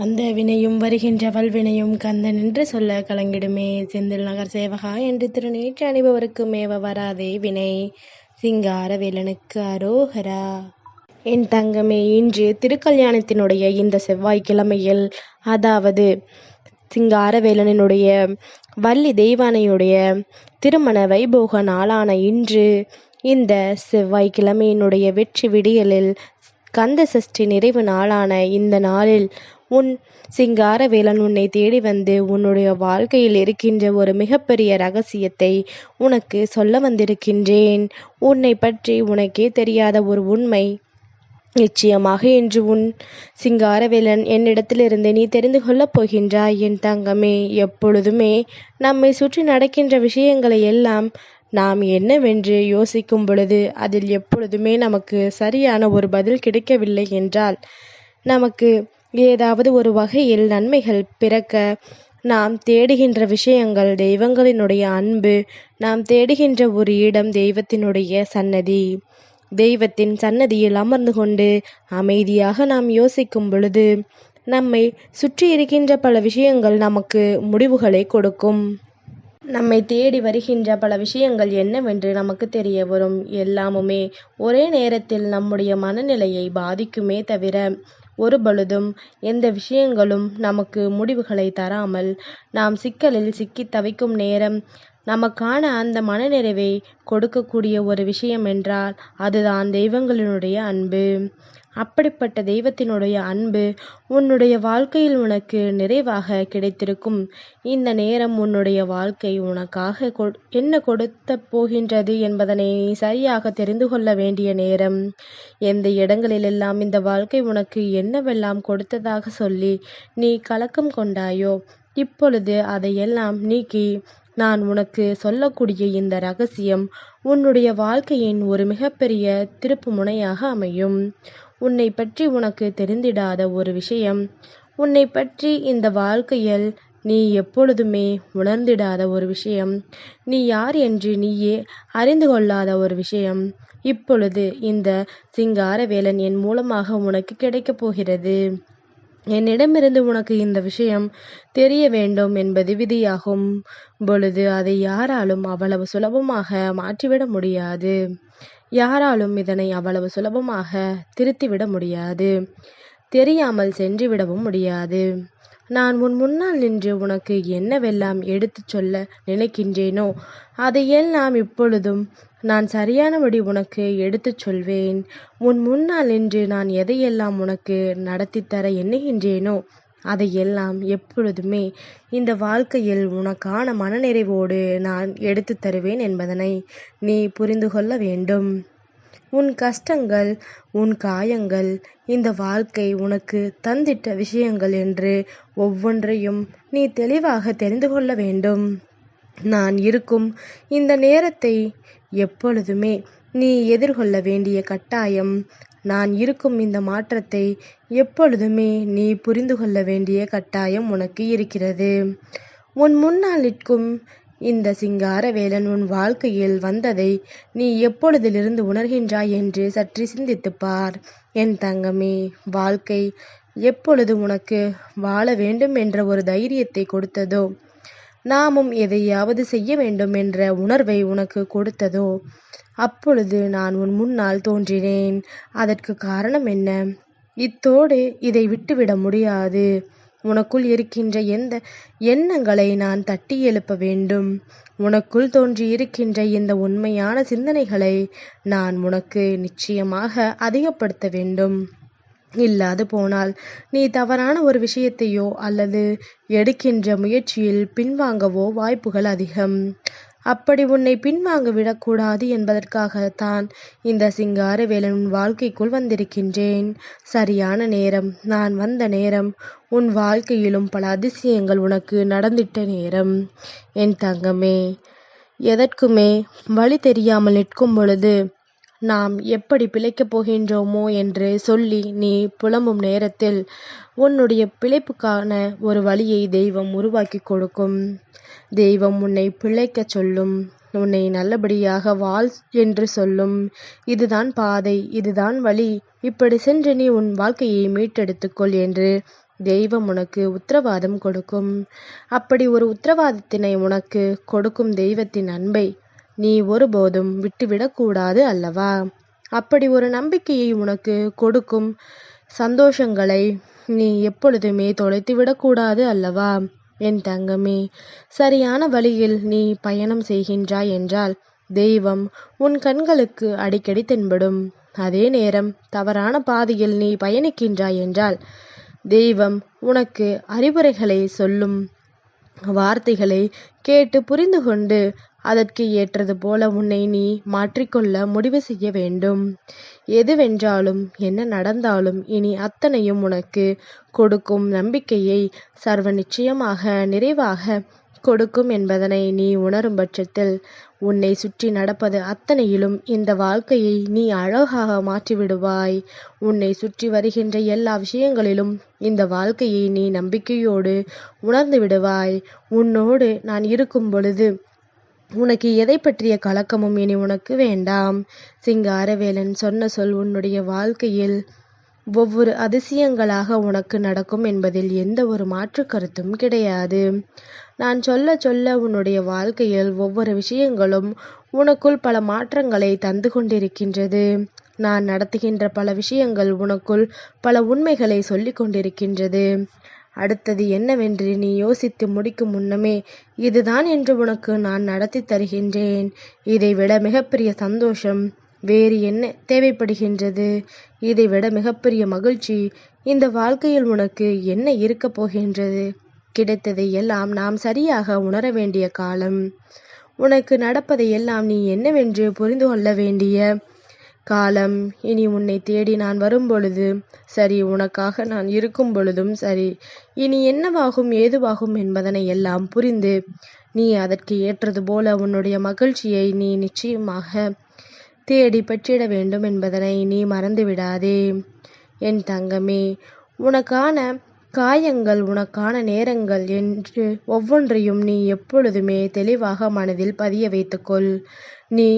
அந்த வினையும் வருகின்ற வல்வினையும் கந்தன் என்று சொல்ல கலங்கிடுமே. செந்தில் நகர் சேவகா என்று திருநீற்று அணிபவருக்கு மேவ வராதே வினை. சிங்கார வேலனுக்கு அரோகரா. என் தங்கமே இன்று திருக்கல்யாணத்தினுடைய இந்த செவ்வாய்க்கிழமையில் அதாவது சிங்காரவேலனினுடைய வள்ளி தெய்வானையுடைய திருமண வைபோக நாளான இன்று இந்த செவ்வாய்க்கிழமையினுடைய வெற்றி விடியலில் கந்த சஷ்டி நிறைவு நாளான இந்த நாளில் உன் சிங்காரவேலன் உன்னை தேடி வந்து உன்னுடைய வாழ்க்கையில் இருக்கின்ற ஒரு மிகப்பெரிய ரகசியத்தை உனக்கு சொல்ல வந்திருக்கின்றேன். உன்னை பற்றி உனக்கே தெரியாத ஒரு உண்மை. நிச்சயமாக இன்று உன் சிங்காரவேலன் என்னிடத்திலிருந்து நீ தெரிந்து கொள்ளப் போகின்றாய் என் தங்கமே. எப்பொழுதுமே நம்மை சுற்றி நடக்கின்ற விஷயங்களை எல்லாம் நாம் என்னவென்று யோசிக்கும் பொழுது அதில் எப்பொழுதுமே நமக்கு சரியான ஒரு பதில் கிடைக்கவில்லை என்றால் நமக்கு ஏதாவது ஒரு வகையில் நன்மைகள் பிறக்க நாம் தேடுகின்ற விஷயங்கள் தெய்வங்களினுடைய அன்பு நாம் தேடுகின்ற ஒரு இடம் தெய்வத்தினுடைய சன்னதி. தெய்வத்தின் சன்னதியில் அமர்ந்து கொண்டு அமைதியாக நாம் யோசிக்கும் பொழுது நம்மை சுற்றி இருக்கின்ற பல விஷயங்கள் நமக்கு முடிவுகளை கொடுக்கும். நம்மை தேடி வருகின்ற பல விஷயங்கள் என்னவென்று நமக்கு தெரிய வரும். எல்லாமுமே ஒரே நேரத்தில் நம்முடைய மனநிலையை பாதிக்குமே தவிர ஒரு பொழுதும் எந்த விஷயங்களும் நமக்கு முடிவுகளை தராமல் நாம் சிக்கலில் சிக்கி தவிக்கும் நேரம் நமக்கான அந்த மனநிறைவை கொடுக்கக்கூடிய ஒரு விஷயம் என்றால் அதுதான் தெய்வங்களினுடைய அன்பு. அப்படிப்பட்ட தெய்வத்தினுடைய அன்பு உன்னுடைய வாழ்க்கையில் உனக்கு நிறைவாக கிடைத்திருக்கும். இந்த நேரம் உன்னுடைய வாழ்க்கை உனக்காக என்ன கொடுத்த போகின்றது என்பதனை சரியாக தெரிந்து கொள்ள வேண்டிய நேரம். எந்த இடங்களிலெல்லாம் இந்த வாழ்க்கை உனக்கு என்னவெல்லாம் கொடுத்ததாக சொல்லி நீ கலக்கம் கொண்டாயோ இப்பொழுது அதையெல்லாம் நீக்கி நான் உனக்கு சொல்லக்கூடிய இந்த ரகசியம் உன்னுடைய வாழ்க்கையின் ஒரு மிகப்பெரிய திருப்பு முனையாக அமையும். உன்னை பற்றி உனக்கு தெரிந்திடாத ஒரு விஷயம். உன்னை பற்றி இந்த வாழ்க்கையில் நீ எப்பொழுதுமே உணர்ந்திடாத ஒரு விஷயம். நீ யார் என்று நீயே அறிந்து கொள்ளாத ஒரு விஷயம். இப்பொழுது இந்த சிங்காரவேலன் என் மூலமாக உனக்கு கிடைக்கப் போகிறது. என்னிடமிருந்து உனக்கு இந்த விஷயம் தெரிய வேண்டும் என்பது விதியாகும். பொழுது அதை யாராலும் அவ்வளவு சுலபமாக மாற்றிவிட முடியாது. யாராலும் இதனை அவ்வளவு சுலபமாக திருத்திவிட முடியாது. தெரியாமல் சென்று விடவும் முடியாது. நான் உன் முன்னால் நின்று உனக்கு என்னவெல்லாம் எடுத்துச் சொல்ல நினைக்கின்றேனோ அதையெல்லாம் இப்பொழுதும் நான் சரியானபடி உனக்கு எடுத்துச் சொல்வேன். உன் முன்னால் நின்று நான் எதையெல்லாம் உனக்கு நடத்தித்தர எண்ணுகின்றேனோ அதையெல்லாம் எப்பொழுதுமே இந்த வாழ்க்கையில் உனக்கான மனநிறைவோடு நான் எடுத்து தருவேன் என்பதனை நீ புரிந்து கொள்ள வேண்டும். உன் கஷ்டங்கள் உன் காயங்கள் இந்த வாழ்க்கை உனக்கு தந்திட்ட விஷயங்கள் என்று ஒவ்வொன்றையும் நீ தெளிவாக தெரிந்து கொள்ள வேண்டும். நான் இருக்கும் இந்த நேரத்தை எப்பொழுதுமே நீ எதிர்கொள்ள வேண்டிய கட்டாயம் நான் இருக்கும் இந்த மாற்றத்தை எப்பொழுதுமே நீ புரிந்து கொள்ள வேண்டிய கட்டாயம் உனக்கு இருக்கிறது. உன் முன்னால் நிற்கும் இந்த சிங்காரவேலன் உன் வாழ்க்கையில் வந்ததை நீ எப்பொழுதிலிருந்து உணர்கின்றாய் என்று சற்று சிந்தித்துப் பார். என் தங்கமே வாழ்க்கை எப்பொழுது உனக்கு வாழ வேண்டும் என்ற ஒரு தைரியத்தை கொடுத்ததோ நாமும் எதையாவது செய்ய வேண்டும் என்ற உணர்வை உனக்கு கொடுத்ததோ அப்பொழுது நான் உன் முன்னால் தோன்றினேன். அதற்கு காரணம் என்ன? இத்தோடு இதை விட்டுவிட முடியாது. உனக்குள் இருக்கின்ற எந்த எண்ணங்களை நான் தட்டி எழுப்ப வேண்டும். உனக்குள் தோன்றி இருக்கின்ற இந்த உண்மையான சிந்தனைகளை நான் உனக்கு நிச்சயமாக அதிகப்படுத்த வேண்டும். இல்லாது போனால் நீ தவறான ஒரு விஷயத்தையோ அல்லது எடுக்கின்ற முயற்சியில் பின்வாங்கவோ வாய்ப்புகள் அதிகம். அப்படி உன்னை பின்வாங்க விடக்கூடாது என்பதற்காகத்தான் இந்த சிங்காரவேலன் உன் வாழ்க்கைக்குள் வந்திருக்கின்றேன். சரியான நேரம். நான் வந்த நேரம். உன் வாழ்க்கையிலும் பல அதிசயங்கள் உனக்கு நடந்திட்ட நேரம். என் தங்கமே எதற்குமே வழி தெரியாமல் நிற்கும் பொழுது நாம் எப்படி பிழைக்கப் போகின்றோமோ என்று சொல்லி நீ புலம்பும் நேரத்தில் உன்னுடைய பிழைப்புக்கான ஒரு வழியை தெய்வம் உருவாக்கி கொடுக்கும். தெய்வம் உன்னை பிழைக்கச் சொல்லும் உன்னை நல்லபடியாக வாழ் என்று சொல்லும். இதுதான் பாதை இதுதான் வழி. இப்படி சென்று நீ உன் வாழ்க்கையை மீட்டெடுத்துக்கொள் என்று தெய்வம் உனக்கு உத்தரவாதம் கொடுக்கும். அப்படி ஒரு உத்தரவாதத்தினை உனக்கு கொடுக்கும் தெய்வத்தின் அன்பை நீ ஒருபோதும் விட்டுவிடக்கூடாது அல்லவா? அப்படி ஒரு நம்பிக்கையை உனக்கு கொடுக்கும் சந்தோஷங்களை நீ எப்பொழுதுமே தொலைத்து விடக்கூடாது அல்லவா? என் தங்கமே சரியான வழியில் நீ பயணம் செய்கின்றாய் என்றால் தெய்வம் உன் கண்களுக்கு அடிக்கடி தென்படும். அதே நேரம் தவறான பாதையில் நீ பயணிக்கின்றாய் என்றால் தெய்வம் உனக்கு அறிவுரைகளை சொல்லும் வார்த்தைகளை கேட்டு புரிந்து கொண்டு அதற்கு ஏற்றது போல உன்னை நீ மாற்றிக்கொள்ள முடிவு செய்ய வேண்டும். எதுவென்றாலும் என்ன நடந்தாலும் இனி அத்தனையும் உனக்கு கொடுக்கும் நம்பிக்கையை சர்வ நிச்சயமாக நிறைவாக கொடுக்கும் என்பதனை நீ உணரும் பட்சத்தில் உன்னை சுற்றி நடப்பது அத்தனையிலும் இந்த வாழ்க்கையை நீ அழகாக மாற்றிவிடுவாய். உன்னை சுற்றி வருகின்ற எல்லா விஷயங்களிலும் இந்த வாழ்க்கையை நீ நம்பிக்கையோடு உணர்ந்து விடுவாய். உன்னோடு நான் இருக்கும் பொழுது உனக்கு எதை பற்றிய கலக்கமும் இனி உனக்கு வேண்டாம். சிங்காரவேலன் சொன்ன சொல் உன்னுடைய வாழ்க்கையில் ஒவ்வொரு அதிசயங்களாக உனக்கு நடக்கும் என்பதில் எந்த ஒரு மாற்று கருத்தும் கிடையாது. நான் சொல்ல சொல்ல உன்னுடைய வாழ்க்கையில் ஒவ்வொரு விஷயங்களும் உனக்குள் பல மாற்றங்களை தந்து கொண்டிருக்கின்றது. நான் நடத்துகின்ற பல விஷயங்கள் உனக்குள் பல உண்மைகளை சொல்லிக் கொண்டிருக்கின்றது. அடுத்தது என்னவென்று நீ யோசித்து முடிக்கும் முன்னமே இதுதான் என்று உனக்கு நான் நடத்தி தருகின்றேன். இதைவிட மிகப்பெரிய சந்தோஷம் வேறு என்ன தேவைப்படுகின்றது? இதைவிட மிகப்பெரிய மகிழ்ச்சி இந்த வாழ்க்கையில் உனக்கு என்ன இருக்கப் போகின்றது? கிடைத்ததை எல்லாம் நாம் சரியாக உணர வேண்டிய காலம். உனக்கு நடப்பதை எல்லாம் நீ என்னவென்று புரிந்து கொள்ள வேண்டிய காலம். இனி உன்னை தேடி நான் வரும்பொழுது சரி உனக்காக நான் இருக்கும் பொழுதும் சரி. இனி என்னவாகும் ஏதுவாகும் என்பதனை எல்லாம் புரிந்து நீ அதற்கு ஏற்றது போல உன்னுடைய மகிழ்ச்சியை நீ நிச்சயமாக தேடி பெற்றிட வேண்டும் என்பதனை நீ மறந்து விடாதே. என் தங்கமே உனக்கான காயங்கள் உனக்கான நேரங்கள் என்று ஒவ்வொன்றையும் நீ எப்பொழுதுமே தெளிவாக மனதில் பதிய வைத்துக்கொள். நீ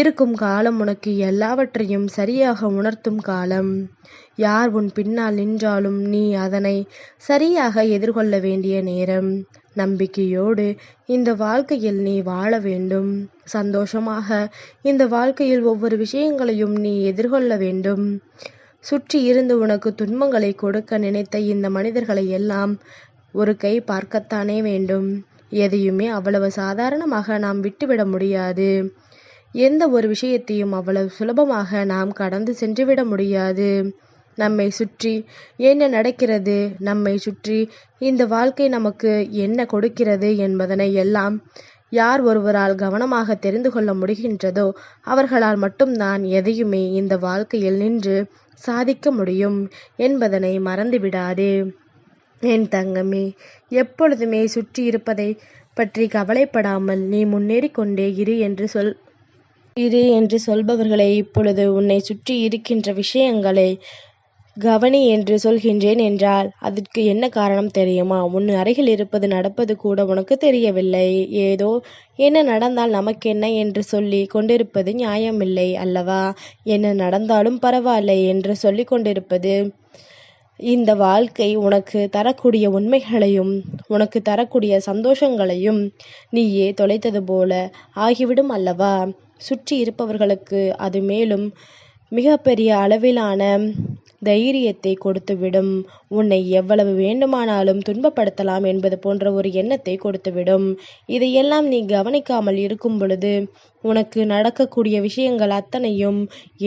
இருக்கும் காலம் உனக்கு எல்லாவற்றையும் சரியாக உணர்த்தும் காலம். யார் உன் பின்னால் நின்றாலும் நீ அதனை சரியாக எதிர்கொள்ள வேண்டிய நேரம். நம்பிக்கையோடு இந்த வாழ்க்கையில் நீ வாழ வேண்டும். சந்தோஷமாக இந்த வாழ்க்கையில் ஒவ்வொரு விஷயங்களையும் நீ எதிர்கொள்ள வேண்டும். சுற்றி இருந்து உனக்கு துன்பங்களை கொடுக்க நினைத்த இந்த மனிதர்களை எல்லாம் ஒரு கை பார்க்கத்தானே வேண்டும். எதையுமே அவ்வளவு சாதாரணமாக நாம் விட்டுவிட முடியாது. எந்த ஒரு விஷயத்தையும் அவ்வளவு சுலபமாக நாம் கடந்து சென்றுவிட முடியாது. நம்மை சுற்றி என்ன நடக்கிறது? நம்மை சுற்றி இந்த வாழ்க்கை நமக்கு என்ன கொடுக்கிறது என்பதனை எல்லாம் யார் ஒருவரால் கவனமாக தெரிந்து கொள்ள முடிகின்றதோ அவர்களால் மட்டும்தான் எதையுமே இந்த வாழ்க்கையில் நின்று சாதிக்க முடியும் என்பதனை மறந்துவிடாதே என் தங்கமே எப்பொழுதுமே சுற்றி இருப்பதை பற்றி கவலைப்படாமல் நீ முன்னேறி கொண்டே இரு என்று சொல் இரு என்று சொல்பவர்களை இப்பொழுது உன்னை சுற்றி இருக்கின்ற விஷயங்களை கவனி என்று சொல்கின்றேன் என்றால் அதற்கு என்ன காரணம் தெரியுமா? உன் அருகில் இருப்பது நடப்பது கூட உனக்கு தெரியவில்லை. ஏதோ என்ன நடந்தால் நமக்கென்ன என்று சொல்லி கொண்டிருப்பது நியாயமில்லை அல்லவா? என்ன நடந்தாலும் பரவாயில்லை என்று சொல்லி கொண்டிருப்பது இந்த வாழ்க்கை உனக்கு தரக்கூடிய உண்மைகளையும் உனக்கு தரக்கூடிய சந்தோஷங்களையும் நீயே தொலைத்தது போல ஆகிவிடும் அல்லவா? சுற்றி இருப்பவர்களுக்கு அது மேலும் மிகப்பெரிய அளவிலான தைரியத்தை கொடுத்துவிடும். உன்னை எவ்வளவு வேண்டுமானாலும் துன்பப்படுத்தலாம் என்பது போன்ற ஒரு எண்ணத்தை கொடுத்துவிடும். இதையெல்லாம் நீ கவனிக்காமல் இருக்கும் பொழுது உனக்கு நடக்கக்கூடிய விஷயங்கள் அத்தனையும்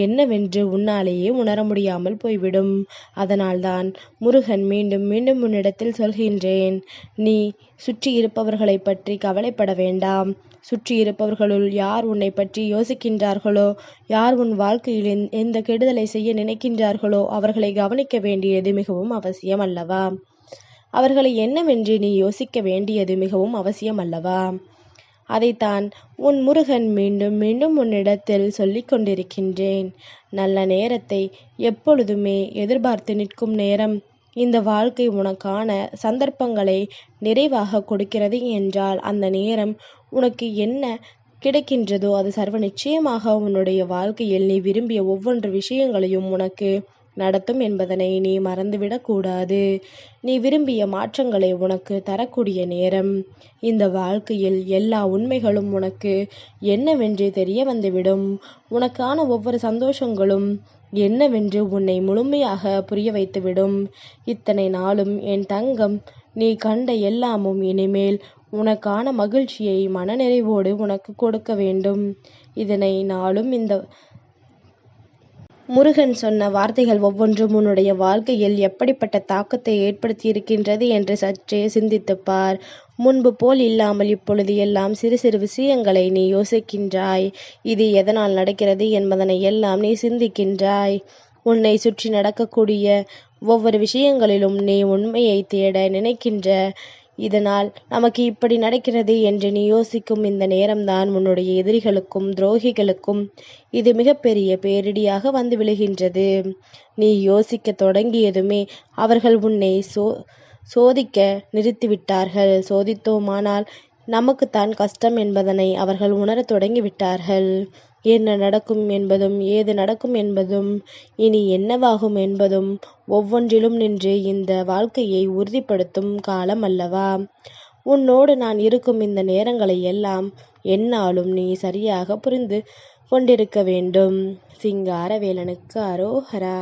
என்னவென்று உன்னாலேயே உணர முடியாமல் போய்விடும். அதனால்தான் முருகன் மீண்டும் மீண்டும் உன்னிடத்தில் சொல்கின்றேன் நீ சுற்றி இருப்பவர்களை பற்றி கவலைப்பட வேண்டாம். சுற்றி இருப்பவர்களுள் யார் உன்னை பற்றி யோசிக்கின்றார்களோ யார் உன் வாழ்க்கையில் எந்த கெடுதலை செய்ய நினைக்கின்றார்களோ அவர்களை கவனிக்க வேண்டியது மிகவும் அவசியம் அல்லவா? அவர்களை என்னவென்று நீ யோசிக்க வேண்டியது மிகவும் அவசியம் அல்லவா? அதைத்தான் உன் முருகன் மீண்டும் மீண்டும் உன்னிடத்தில் சொல்லிக் கொண்டிருக்கின்றேன். நல்ல நேரத்தை எப்பொழுதுமே எதிர்பார்த்து நிற்கும் நேரம் இந்த வாழ்க்கை உனக்கான சந்தர்ப்பங்களை நிறைவாக கொடுக்கிறது என்றால் அந்த நேரம் உனக்கு என்ன கிடைக்கின்றதோ அது சர்வ நிச்சயமாக உன்னுடைய வாழ்க்கையில் நீ விரும்பிய ஒவ்வொன்று விஷயங்களையும் உனக்கு நடத்தும் என்பதனை நீ மறந்துவிடக் கூடாது. நீ விரும்பிய மாற்றங்களை உனக்கு தரக்கூடிய நேரம். இந்த வாழ்க்கையில் எல்லா உண்மைகளும் உனக்கு என்னவென்று தெரிய வந்துவிடும். உனக்கான ஒவ்வொரு சந்தோஷங்களும் என்னவென்று உன்னை முழுமையாக புரிய வைத்துவிடும். இத்தனை நாளும் என் தங்கம் நீ கண்ட எல்லாமும் இனிமேல் உனக்கான மகிழ்ச்சியை மனநிறைவோடு உனக்கு கொடுக்க வேண்டும். இதனை நாளும் இந்த முருகன் சொன்ன வார்த்தைகள் ஒவ்வொன்றும் உன்னுடைய வாழ்க்கையில் எப்படிப்பட்ட தாக்கத்தை ஏற்படுத்தியிருக்கின்றது என்று சற்றே சிந்தித்துப்பார் முன்பு போல் இல்லாமல் இப்பொழுது எல்லாம் சிறு சிறு விஷயங்களை நீ யோசிக்கின்றாய். இது எதனால் நடக்கிறது என்பதனை எல்லாம் நீ சிந்திக்கின்றாய். உன்னை சுற்றி நடக்கக்கூடிய ஒவ்வொரு விஷயங்களிலும் நீ உண்மையை தேட நினைக்கின்ற இதனால் நமக்கு இப்படி நடக்கிறது என்று நீ யோசிக்கும் இந்த நேரம்தான் உன்னுடைய எதிரிகளுக்கும் துரோகிகளுக்கும் இது மிகப்பெரிய பேரிடியாக வந்து விழுகின்றது. நீ யோசிக்க தொடங்கியதுமே அவர்கள் உன்னை சோ சோதிக்க நிறுத்திவிட்டார்கள். சோதித்தோமானால் நமக்குத்தான் கஷ்டம் என்பதனை அவர்கள் உணரத் தொடங்கிவிட்டார்கள். என்ன நடக்கும் என்பதும் ஏது நடக்கும் என்பதும் இனி என்னவாகும் என்பதும் ஒவ்வொன்றிலும் நின்று இந்த வாழ்க்கையை உறுதிப்படுத்தும் காலம் அல்லவா? உன்னோடு நான் இருக்கும் இந்த நேரங்களை எல்லாம் என்னாலும் நீ சரியாக புரிந்து கொண்டிருக்க வேண்டும். சிங்காரவேலனுக்கு அரோஹரா